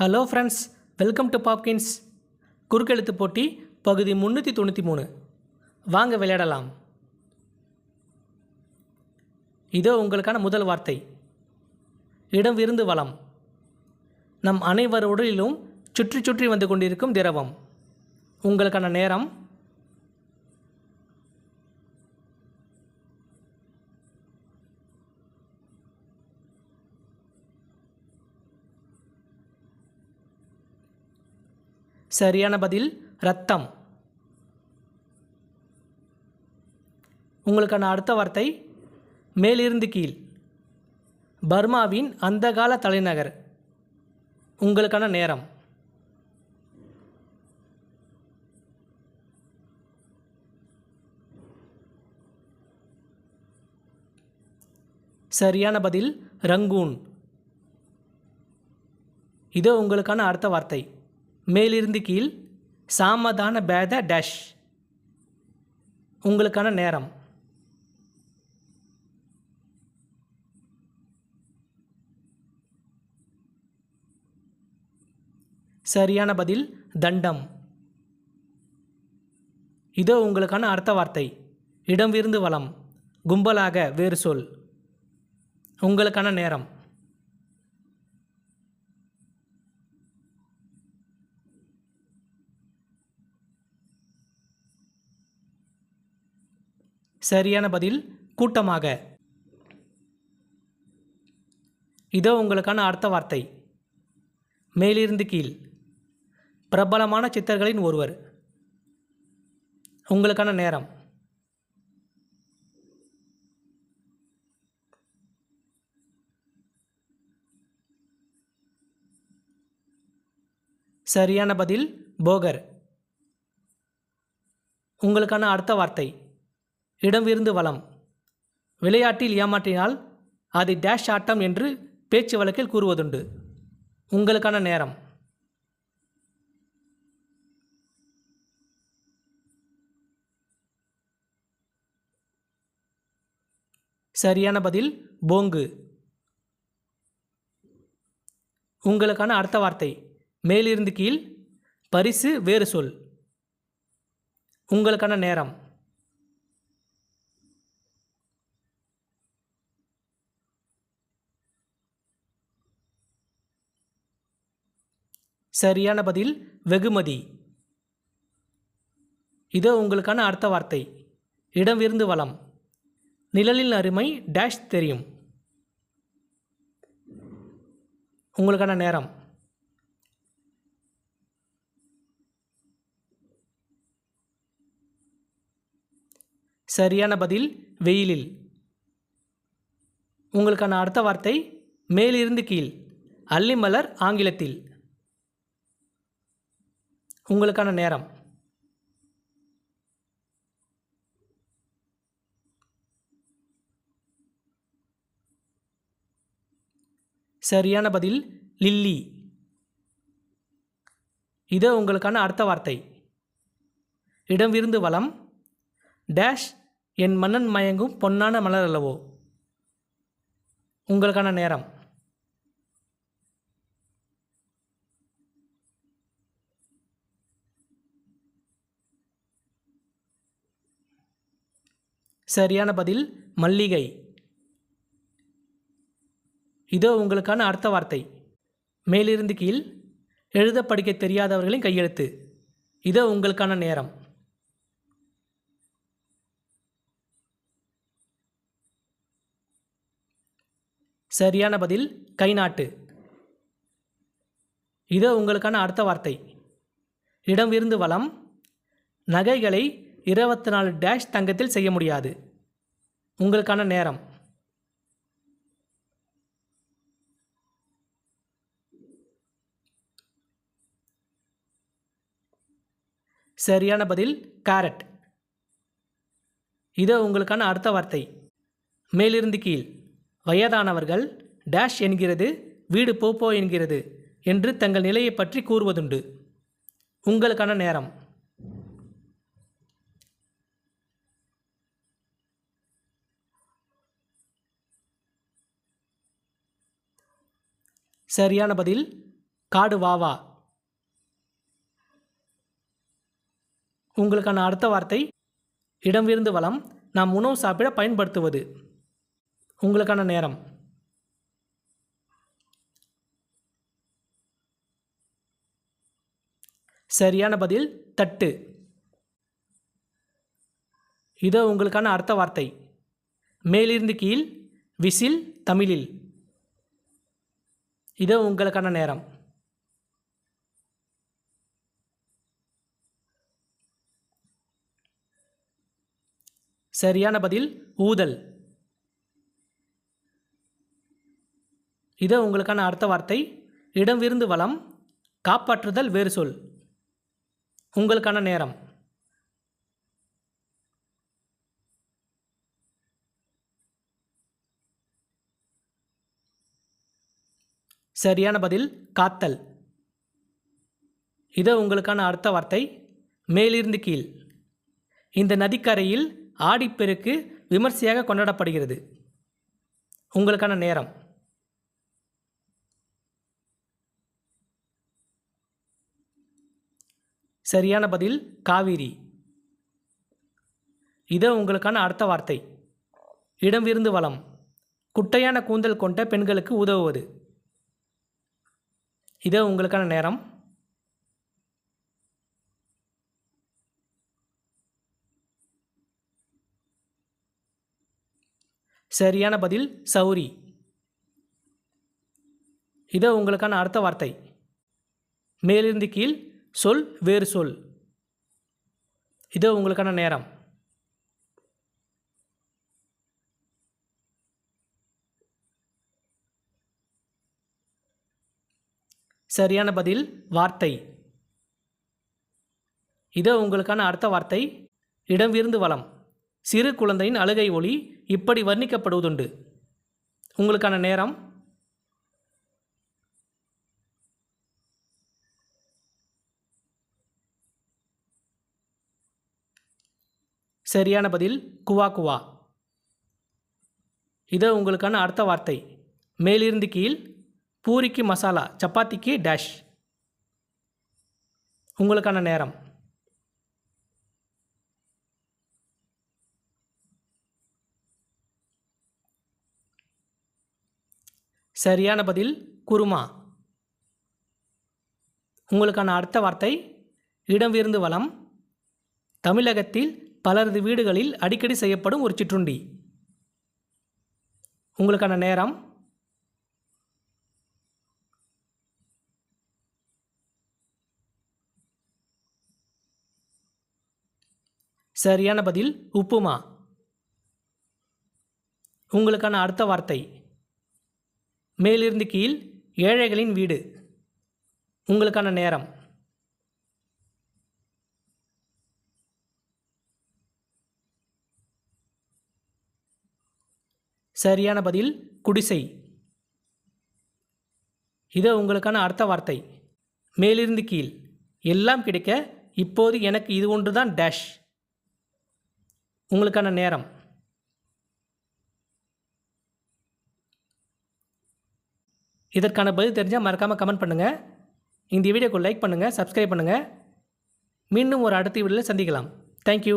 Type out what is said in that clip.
Hello friends welcome to Popkins குறுக்கெழுத்து போட்டி பகுதி முந்நூற்றி தொண்ணூற்றி மூணு. வாங்க விளையாடலாம். இதோ உங்களுக்கான முதல் வார்த்தை. இடம் விருந்து வளம். நம் அனைவர் உடலிலும் சுற்றி சுற்றி வந்து கொண்டிருக்கும் திரவம். உங்களுக்கான நேரம் சரியான பதில் ரத்தம். உங்களுக்கான அடுத்த வார்த்தை மேலிருந்து கீழ். பர்மாவின் அந்த கால தலைநகர். உங்களுக்கான நேரம். சரியான பதில் ரங்கூன். இதோ உங்களுக்கான அடுத்த வார்த்தை. மேலிருந்து கீழ் சாமதான பேத டேஷ். உங்களுக்கான நேரம். சரியான பதில் தண்டம். இதோ உங்களுக்கான அர்த்த வார்த்தை. இடம் விருந்து வளம். கும்பலாக வேறு சொல். உங்களுக்கான நேரம். சரியான பதில் கூட்டமாக. இதோ உங்களுக்கான அடுத்த வார்த்தை. மேலிருந்து கீழ். பிரபலமான சித்தர்களின் ஒருவர். உங்களுக்கான நேரம். சரியான பதில் போகர். உங்களுக்கான அடுத்த வார்த்தை. இடமிருந்து வளம். விளையாட்டில் ஏமாற்றினால் அது டேஷ் ஆட்டம் என்று பேச்சு வழக்கில் கூறுவதுண்டு. உங்களுக்கான நேரம். சரியான பதில் போங்கு. உங்களுக்கான அடுத்த வார்த்தை. மேலிருந்து கீழ் பரிசு வேறு சொல். உங்களுக்கான நேரம். சரியான பதில் வெகுமதி. இதோ உங்களுக்கான அடுத்த வார்த்தை. இடம் விருந்து வளம். நிழலின் அருமை டேஷ் தெரியும். உங்களுக்கான நேரம். சரியான பதில் வெயிலில். உங்களுக்கான அடுத்த வார்த்தை மேலிருந்து கீழ். அல்லிமலர் ஆங்கிலத்தில். உங்களுக்கான நேரம். சரியான பதில் லில்லி. இதோ உங்களுக்கான அடுத்த வார்த்தை. இடம் விருந்து வளம் டேஷ் என் மன்னன் மயங்கும் பொன்னான மலர் அல்லவோ. உங்களுக்கான நேரம். சரியான பதில் மல்லிகை. இதோ உங்களுக்கான அடுத்த வார்த்தை. மேலிருந்து கீழ் எழுத படிக்க தெரியாதவர்களின் கையெழுத்து. இதோ உங்களுக்கான நேரம். சரியான பதில் கை நாட்டு இதோ உங்களுக்கான அடுத்த வார்த்தை. இடம் விருந்து வளம். நகைகளை இருபத்தி நாலு டேஷ் தங்கத்தில் செய்ய முடியாது. உங்களுக்கான நேரம். சரியான பதில் கேரட் இதோ உங்களுக்கான அடுத்த வார்த்தை. மேலிருந்து கீழ். வயதானவர்கள் டேஷ் என்கிறது வீடு போப்போ என்கிறது என்று தங்கள் நிலையை பற்றி கூறுவதுண்டு. உங்களுக்கான நேரம். சரியான பதில் காடு வா வா. உங்களுக்கான அடுத்த வார்த்தை இடம் விருந்து வளம் நாம் உணவு சாப்பிட பயன்படுத்துவது. உங்களுக்கான நேரம். சரியான பதில் தட்டு. இதோ உங்களுக்கான அடுத்த வார்த்தை. மேலிருந்து கீழ் விசில் தமிழில். இது உங்களுக்கான நேரம். சரியான பதில் ஊதல். இது உங்களுக்கான அடுத்த வார்த்தை. இடம் விருந்து வளம் காப்பாற்றுதல் வேறு சொல். உங்களுக்கான நேரம். சரியான பதில் காத்தல். இதோ உங்களுக்கான அடுத்த வார்த்தை மேலிருந்து கீழ். இந்த நதிக்கரையில் ஆடிப்பெருக்கு விமர்சையாக கொண்டாடப்படுகிறது. உங்களுக்கான நேரம். சரியான பதில் காவிரி. இதோ உங்களுக்கான அடுத்த வார்த்தை. இடம் விருந்து வளம். குட்டையான கூந்தல் கொண்ட பெண்களுக்கு உதவுவது. இதோ உங்களுக்கான நேரம். சரியான பதில் சௌரி. இதோ உங்களுக்கான அடுத்த வார்த்தை. மேலிருந்து கீழ் சொல் வேறு சொல். இதோ உங்களுக்கான நேரம். சரியான பதில் வார்த்தை. இதோ உங்களுக்கான அடுத்த வார்த்தை. இடம் விருந்து வளம். சிறு குழந்தையின் அழுகை ஒளி இப்படி வர்ணிக்கப்படுவதுண்டு. உங்களுக்கான நேரம். சரியான பதில் குவா குவா. இதோ உங்களுக்கான அடுத்த வார்த்தை. மேலிருந்து கீழ் பூரிக்கு மசாலா சப்பாத்திக்கு டேஷ் உங்களுக்கான நேரம். சரியான பதில் குருமா. உங்களுக்கான அடுத்த வார்த்தை இடம் விருந்து வளம். தமிழகத்தில் பலரது வீடுகளில் அடிக்கடி செய்யப்படும் ஒரு சிற்றுண்டி. உங்களுக்கான நேரம் சரியான பதில் உப்புமா. உங்களுக்கான அடுத்த வார்த்தை. மேலிருந்து கீழ் ஏழைகளின் வீடு. உங்களுக்கான நேரம். சரியான பதில் குடிசை. இதை உங்களுக்கான அடுத்த வார்த்தை. மேலிருந்து கீழ். எல்லாம் கிடைக்க இப்போது எனக்கு இது ஒன்று தான் டேஷ் உங்களுக்கான நேரம். இதற்கான பதில் தெரிஞ்சால் மறக்காமல் கமெண்ட் பண்ணுங்கள் இந்த வீடியோக்கு லைக் பண்ணுங்கள் சப்ஸ்கிரைப் பண்ணுங்கள் மீண்டும் ஒரு அடுத்த வீடியோவில் சந்திக்கலாம். தேங்க்யூ